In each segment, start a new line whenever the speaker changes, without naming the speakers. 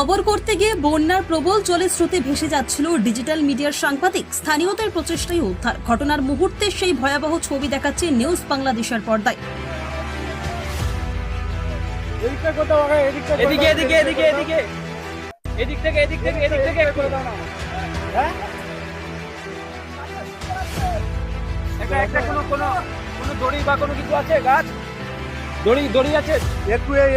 খবর করতে গিয়ে বন্যার প্রবল জলের স্রোতে ভেসে যাচ্ছিল ডিজিটাল মিডিয়ার সাংবাদিক। স্থানীয়দের প্রচেষ্টায় উদ্ধার। ঘটনার মুহূর্তে সেই ভয়াবহ ছবি দেখাচ্ছে নিউজ বাংলাদেশের পর্দায়।
এদিকে এদিকে এদিকে এদিকে এদিক। থেকে এদিক থেকে এদিক থেকে।
হ্যাঁ?
একটা একটা কোনো কোনো কোনো দড়ি বা কোনো কিছু আছে? গাছ? দড়ি দড়ি আছে?
একটু এই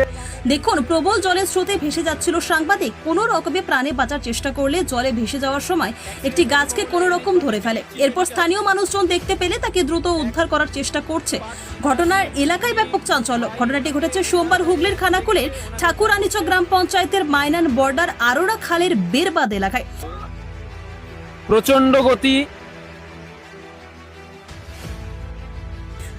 দেখুন প্রবল জলের স্রোতে ভেসে যাচ্ছিল সাংবাদিক। কোনো রকমে প্রাণে বাঁচার চেষ্টা করলে জলে ভেসে যাওয়ার সময় একটি গাছকে কোনো রকম ধরে ফেলে। এরপর স্থানীয় মানুষজন দেখতে পেলে তাকে দ্রুত উদ্ধার করার চেষ্টা করছে। ঘটনার এলাকায় ব্যাপক চাঞ্চল্য। ঘটনাটি ঘটেছে সোমবার হুগলির খানাকুলের ঠাকুরানীচক গ্রাম পঞ্চায়েতের মাইনান বর্ডার আরোরা খালের বেরবাদ এলাকায়।
প্রচণ্ড গতি।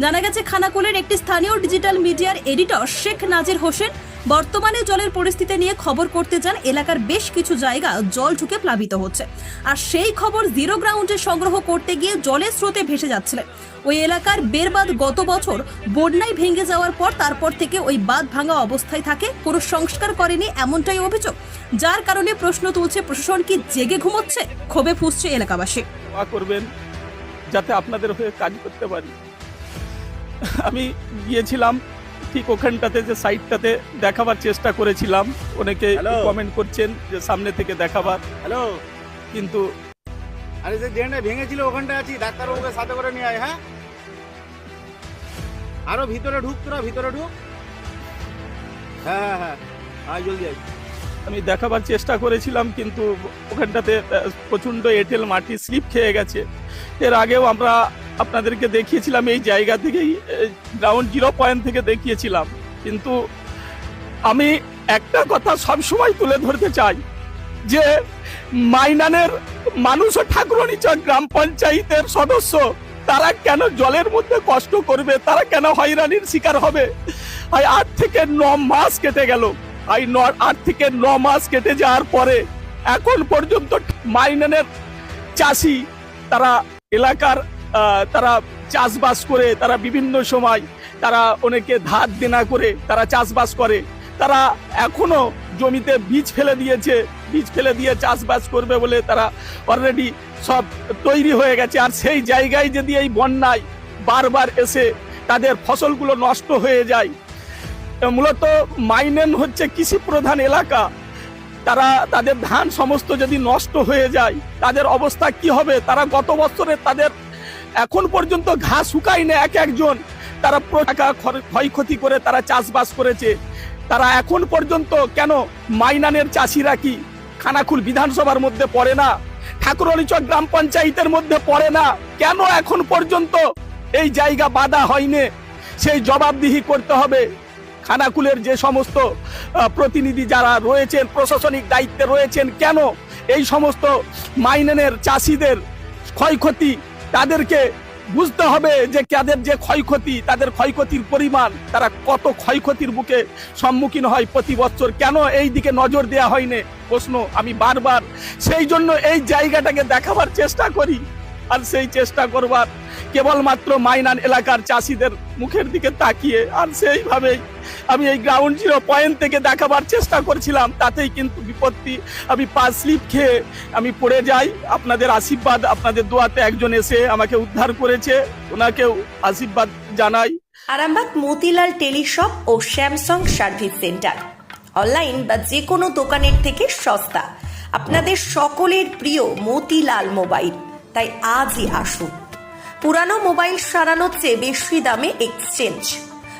জানা গেছে খানাকুলের একটি স্থানীয় ডিজিটাল মিডিয়ার এডিটর শেখ নাজির হোসেন বর্তমানে জলের পরিস্থিতি নিয়ে খবর করতে যান এলাকার বেশ কিছু জায়গা জল ঢুকে প্লাবিত হচ্ছে। আর সেই খবর জিরো গ্রাউন্ডে সংগ্রহ করতে গিয়ে জলের স্রোতে ভেসে যাচ্ছিলেন। ওই এলাকার বেরবাদ গত বছর বন্যায় ভেঙে যাওয়ার পর তারপর থেকে ওই বাঁধ ভাঙা অবস্থায় থাকে, কোনো সংস্কার করেনি এমনটাই অভিযোগ। যার কারণে প্রশ্ন তুলছে প্রশাসন কি জেগে ঘুমোচ্ছে? ক্ষোভে ফুসছে এলাকাবাসী।
করবেন যাতে আপনাদের হয়ে কাজ করতে পারি। আমি গিয়েছিলাম ঠিক ওখানটাতে যে সাইডটাতে দেখাবার চেষ্টা করেছিলাম। অনেকে কমেন্ট করছেন যে সামনে থেকে দেখাবার।
হ্যালো
কিন্তু
আরে যে ড্রেনটা ভেঙেছিল ওখানটা আছি ডাক্তারবাবুকে সাথে করে নিয়ে আয় হ্যাঁ? আরও ভিতরে ঢুক তোরা ভিতরে ঢুক। হ্যাঁ হ্যাঁ হ্যাঁ। আয় জলদি আয়।
আমি দেখাবার চেষ্টা করেছিলাম কিন্তু ওখানটাতে প্রচণ্ড এঁটেল মাটি স্লিপ খেয়ে গেছে। এর আগেও আমরা আপনাদেরকে দেখিয়েছিলাম, এই জায়গা থেকেই গ্রাউন্ড জিরো পয়েন্ট থেকে দেখিয়েছিলাম। কিন্তু আমি একটা কথা সবসময় তুলে ধরতে চাই, যে মাইনানের মানুষ ও ঠাকুরনিচক গ্রাম পঞ্চায়েতের সদস্য, তারা কেন জলের মধ্যে কষ্ট করবে? তারা কেন হয়রানির শিকার হবে? আর আট থেকে ন মাস কেটে গেল। এই ন, আট থেকে ন মাস কেটে যাওয়ার পরে, এখন পর্যন্ত মাইনানের চাষি তারা এলাকার তারা চাষবাস করে, তারা বিভিন্ন সময় তারা অনেকে ধার দেনা করে, তারা চাষবাস করে। তারা এখনও জমিতে বীজ ফেলে দিয়েছে, বীজ ফেলে দিয়ে চাষবাস করবে বলে তারা অলরেডি সব তৈরি হয়ে গেছে। আর সেই জায়গায় যদি এই বন্যায় বারবার এসে তাদের ফসলগুলো নষ্ট হয়ে যায়, মূলত মাইনেন হচ্ছে কৃষি প্রধান এলাকা। তারা, তাদের ধান সমস্ত যদি নষ্ট হয়ে যায়, তাদের অবস্থা কি হবে? তারা গত বছরে তাদের এখন পর্যন্ত ঘাস শুকায় না এক একজন। তারা টাকা ক্ষয়ক্ষতি করে তারা চাষবাস করেছে। তারা এখন পর্যন্ত কেন মাইনানের চাষিরা কি খানাকুল বিধানসভার মধ্যে পড়ে না? ঠাকুরলিচক গ্রাম পঞ্চায়েতের মধ্যে পড়ে না? কেন এখন পর্যন্ত এই জায়গা বাধা হয়নি? সেই জবাবদিহি করতে হবে। খানাকুলের যে সমস্ত প্রতিনিধি যারা রয়েছেন, প্রশাসনিক দায়িত্বে রয়েছেন, কেন এই সমস্ত মাইনেনের চাষিদের ক্ষয়ক্ষতি তাদেরকে বুঝতে হবে যে তাদের যে ক্ষয়ক্ষতি, তাদের ক্ষয়ক্ষতির পরিমাণ, তারা কত ক্ষয়ক্ষতির বুকে সম্মুখীন হয় প্রতি বছর। কেন এই দিকে নজর দেওয়া হয়নি? প্রশ্ন আমি বারবার। সেই জন্য এই জায়গাটাকে দেখাবার চেষ্টা করি আর সেই চেষ্টা করবার কেবলমাত্র মাইনান এলাকার চাষিদের মুখের দিকে তাকিয়ে আর সেইভাবেই আমি এই গ্রাউন্ড জিরো পয়েন্ট থেকে দেখাবার চেষ্টা করছিলাম, তাতেই কিন্তু বিপত্তি। আমি পা স্লিপ খেয়ে আমি পড়ে যাই। আপনাদের আশীর্বাদ, আপনাদের দোয়াতে একজন এসে আমাকে উদ্ধার করেছে। ওনাকেও আশীর্বাদ জানাই।
আরামবাগ মতিলাল টেলিশপ ও স্যামসাং সার্ভিস সেন্টার। অনলাইন বা যে কোনো দোকানের থেকে সস্তা। আপনাদের সকলের প্রিয় মতিলাল মোবাইল। তাই আজই আসুন। পুরানো মোবাইল সারানোর চেয়ে বেশি দামে এক্সচেঞ্জ।